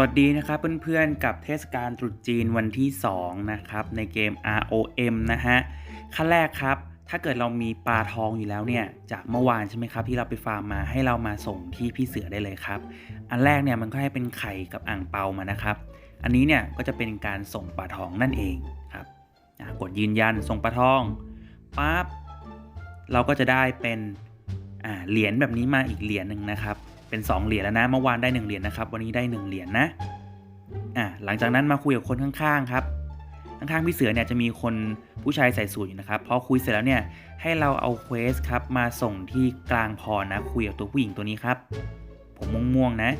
สวัสดีนะครับเพื่อนๆกับเทศกาลตรุษจีนวันที่ 2 นะครับ ในเกม ROM นะฮะขั้นแรกครับ ถ้าเกิดเรามีปลาทองอยู่แล้วเนี่ย จากเมื่อวานใช่ไหมครับ ที่เราไปฟาร์มมาให้เรามาส่งที่พี่เสือได้เลยครับ อันแรกเนี่ยมันก็ให้เป็นไข่กับอ่างเปามานะครับ อันนี้เนี่ยก็จะเป็นการส่งปลาทองนั่นเองครับกดยืนยันส่งปลาทองปั๊บเราก็จะได้เป็นเหรียญแบบนี้มาอีกเหรียญหนึ่งนะครับ เป็น 2 เหรียญแล้วนะ เมื่อวานได้ 1 เหรียญนะครับ วันนี้ได้ 1 เหรียญนะ อะ หลังจากนั้นมาคุยกับคนข้างๆครับ ข้างๆพี่เสือเนี่ยจะมีคนผู้ชายใส่สูทอยู่นะครับ พอคุยเสร็จแล้วเนี่ยให้เราเอาเควสครับมาส่งที่กลางพรนะ คุยกับตัวผู้หญิงตัวนี้ครับ ผมม่วงๆนะ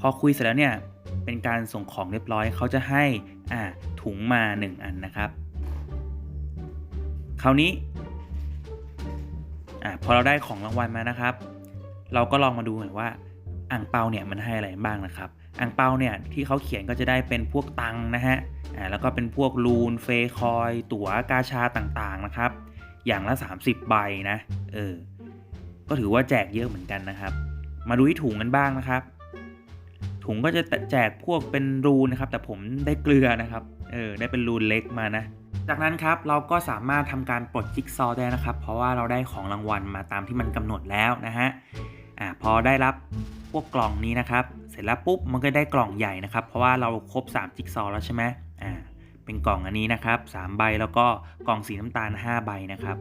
พอคุยเสร็จแล้วเนี่ยเป็นการส่งของเรียบร้อยเขาจะให้อ่าถุงมา 1 อันนะครับ คราวนี้อ่าพอเราได้ของรางวัลมานะครับ เราก็ลองมาดูหน่อยว่าอ่างเปาเนี่ยมันให้อะไรบ้างนะครับอ่างเปาเนี่ยที่เขาเขียนก็จะได้เป็นพวกตังนะฮะอ่าแล้วก็เป็นพวกลูนเฟคอย ตั๋วกาชาต่างๆนะครับ อย่างละ 30 ใบนะเออก็ถือว่าแจกเยอะเหมือนกันนะครับ มาดูที่ถุงกันบ้างนะครับ ถุงก็จะแจกพวกเป็นรูนะครับ แต่ผมได้เกลือนะครับเออได้เป็นรูนเล็กมานะ จากนั้นครับเราก็สามารถทำการปลดจิ๊กซอได้นะครับ เพราะว่าเราได้ของรางวัลมาตามที่มันกำหนดแล้วนะฮะอ่าพอได้รับพวกกล่องนี้นะครับ เสร็จแล้วปุ๊บมันก็ได้กล่องใหญ่นะครับ เพราะว่าเราครบ3จิ๊กซอแล้วใช่ไหมอ่าเป็นกล่องอันนี้นะครับ3ใบแล้วก็กล่องสีน้ำตาล 5 ใบนะครับ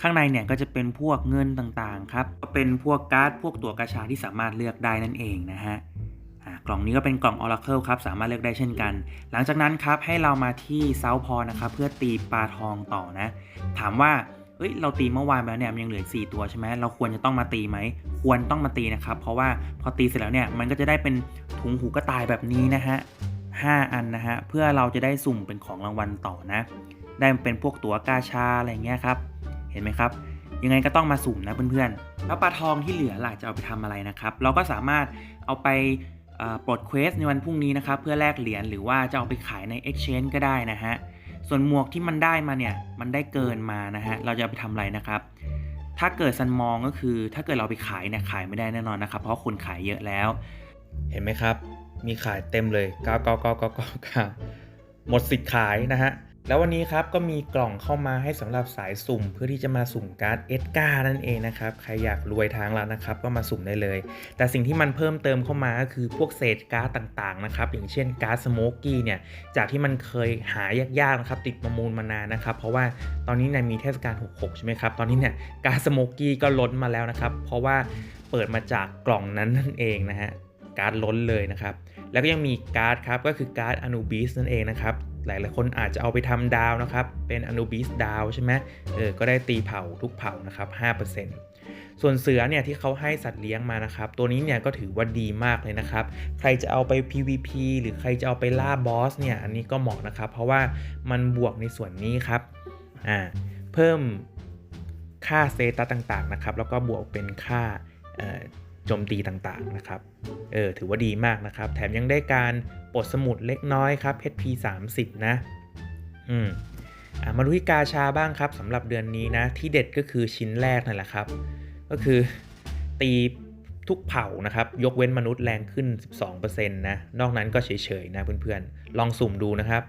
ข้างในเนี่ยก็จะเป็นพวกเงินต่างๆครับ เป็นพวกการ์ดพวกตั๋วกระชาที่สามารถเลือกได้นั่นเองนะฮะ กล่องนี้ก็เป็นกล่อง Oracle ครับ สามารถเลือกได้เช่นกัน หลังจากนั้นครับให้เรามาที่เซาพอนะครับเพื่อตีปลาทองต่อนะ ถามว่าเอ้ยเราตีเมื่อวานไปแล้วเนี่ยมันยังเหลือ 4 ตัวใช่ไหมเราควรจะต้องมาตีไหม ควรต้องมาตีนะครับ เพราะว่าพอตีเสร็จแล้วเนี่ยมันก็จะได้เป็นถุงหูกระต่ายแบบนี้นะฮะห้าอันนะฮะเพื่อเราจะได้สุ่มเป็นของรางวัลต่อนะ ได้เป็นพวกตั๋วกาชาอะไรเงี้ยครับเห็นไหมครับ ยังไงก็ต้องมาสุ่มนะเพื่อนๆแล้วปลาทองที่เหลือล่ะจะเอาไปทำอะไรนะครับ เราก็สามารถเอาไป ปลดเควสในวันพรุ่งนี้นะครับเพื่อแลกเหรียญหรือว่าจะเอาไปขายใน Exchange ก็ได้นะฮะส่วนหมวกที่มันได้มาเนี่ยมันได้เกินมานะฮะเราจะาไปทำอะไรนะครับ ถ้าเกิดซันมองก็คือ ถ้าเกิดเราไปขายเนี่ยขายไม่ได้แน่นอนนะครับ เพราะคนขายเยอะแล้ว เห็นไหมครับ มีขายเต็มเลย 99999หมดสิทธิ์ขายนะฮะ แล้ววันนี้ครับก็มีกล่องเข้ามาให้สำหรับสายสุ่ม เพื่อที่จะมาสุ่มการ์ดเอสกานั่นเองนะครับใครอยากรวยทางเรานะครับก็มาสุ่มได้เลย แต่สิ่งที่มันเพิ่มเติมเข้ามาก็คือพวกเศษการ์ดต่างๆนะครับอย่างเช่นการ์ดสโมกกี้เนี่ยจากที่มันเคยหายากๆนะครับติดประมูลมานานนะครับเพราะว่าตอนนี้เนี่ยมีเทศกาล 66 ใช่ไหมครับตอนนี้เนี่ยการ์ดสโมกกี้ก็ล้นมาแล้วนะครับเพราะว่าเปิดมาจากกล่องนั้นนั่นเองนะฮะการ์ดล้นเลยนะครับแล้วก็ยังมีการ์ดครับก็คือการ์ดอนูบิสนั่นเองนะครับ หลายๆคนอาจจะเอาไปทำดาวนะครับ เป็นอนูบิสดาวใช่ไหมเออก็ได้ตีเผาทุกเผานะครับ5%ส่วนเสือเนี่ยที่เขาให้สัตว์เลี้ยงมานะครับ ตัวนี้เนี่ยก็ถือว่าดีมากเลยนะครับ ใครจะเอาไป PVP หรือใครจะเอาไปล่าบอสเนี่ยอันนี้ก็เหมาะนะครับ เพราะว่ามันบวกในส่วนนี้ครับอ่าเพิ่มค่าเซตัสต่างๆนะครับ แล้วก็บวกเป็นค่าเอ่อ โจมตีต่างๆนะครับ เออถือว่าดีมากนะครับ แถมยังได้การปลดสมุดเล็กน้อยครับ HP 30 นะ อืมอะมาดูที่กาชาบ้างครับสำหรับเดือนนี้นะ ที่เด็ดก็คือชิ้นแรกนั่นแหละครับ ก็คือตีทุกเผ่านะครับ ยกเว้นมนุษย์แรงขึ้น 12%นะ นอกนั้นก็เฉยๆนะเพื่อนๆ ลองสุ่มดูนะครับ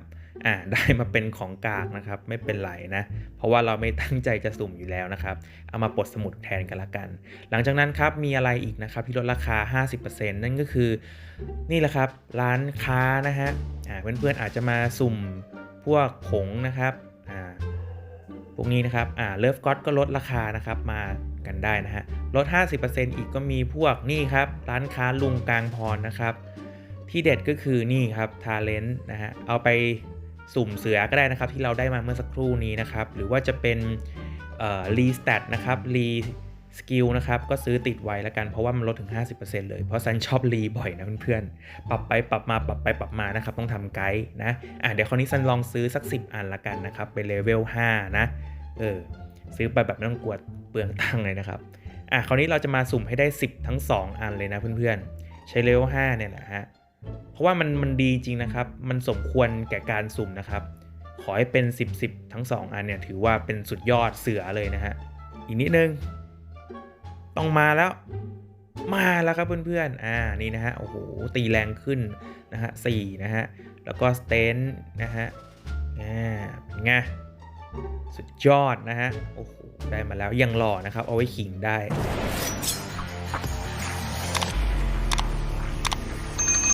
อ่าได้มาเป็นของกลางนะครับไม่เป็นไรนะ เพราะว่าเราไม่ตั้งใจจะสุ่มอยู่แล้วนะครับ เอามาปลดสมุดแทนกันละกัน หลังจากนั้นครับมีอะไรอีกนะครับที่ลดราคา 50%นั่นก็คือนี่แหละครับร้านค้านะฮะอ่าเพื่อนๆอาจจะมาสุ่มพวกผงนะครับอ่าพวกนี้นะครับอ่าเลิฟก็อตก็ลดราคานะครับมากันได้นะฮะลด 50%อีกก็มีพวกนี่ครับร้านค้าลุงกลางพรนะครับที่เด็ดก็คือนี่ครับทาเลนต์นะฮะเอาไป สุ่มเสือก็ได้นะครับ ที่เราได้มาเมื่อสักครู่นี้นะครับ หรือว่าจะเป็นรีสแตทนะครับรีสกิลนะครับก็ซื้อติดไว้แล้วกันเพราะว่ามันลดถึง 50%เลยเพราะซันชอบรีบ่อยนะเพื่อนๆ ปรับไปปรับมาปรับไปปรับมานะครับต้องทำไกด์นะอะเดี๋ยวคราวนี้ซันลองซื้อสัก 10 อันละกันนะครับไปเลเวล5นะเออซื้อไปแบบไม่ต้องกลัวเปลืองตังเลยนะครับอะคราวนี้เราจะมาสุ่มให้ได้ 10 ทั้ง 2 อันเลยนะเพื่อนๆ ใช้เลเวล5เนี่ยแหละฮะ เพราะว่ามันมันดีจริงนะครับ มันสมควรแก่การสุ่มนะครับ ขอให้เป็น 10 10 ทั้ง 2 อันเนี่ยถือว่าเป็นสุดยอดเสือเลยนะฮะ อีกนิดนึง ต้องมาแล้ว มาแล้วครับเพื่อนๆ อ่า นี่นะฮะ โอ้โห ตีแรงขึ้นนะฮะสี่นะฮะ แล้วก็สเตนนะฮะ อ่า เป็นไง สุดยอดนะฮะ โอ้โห ได้มาแล้วยังหล่อนะครับ เอาไว้ขิงได้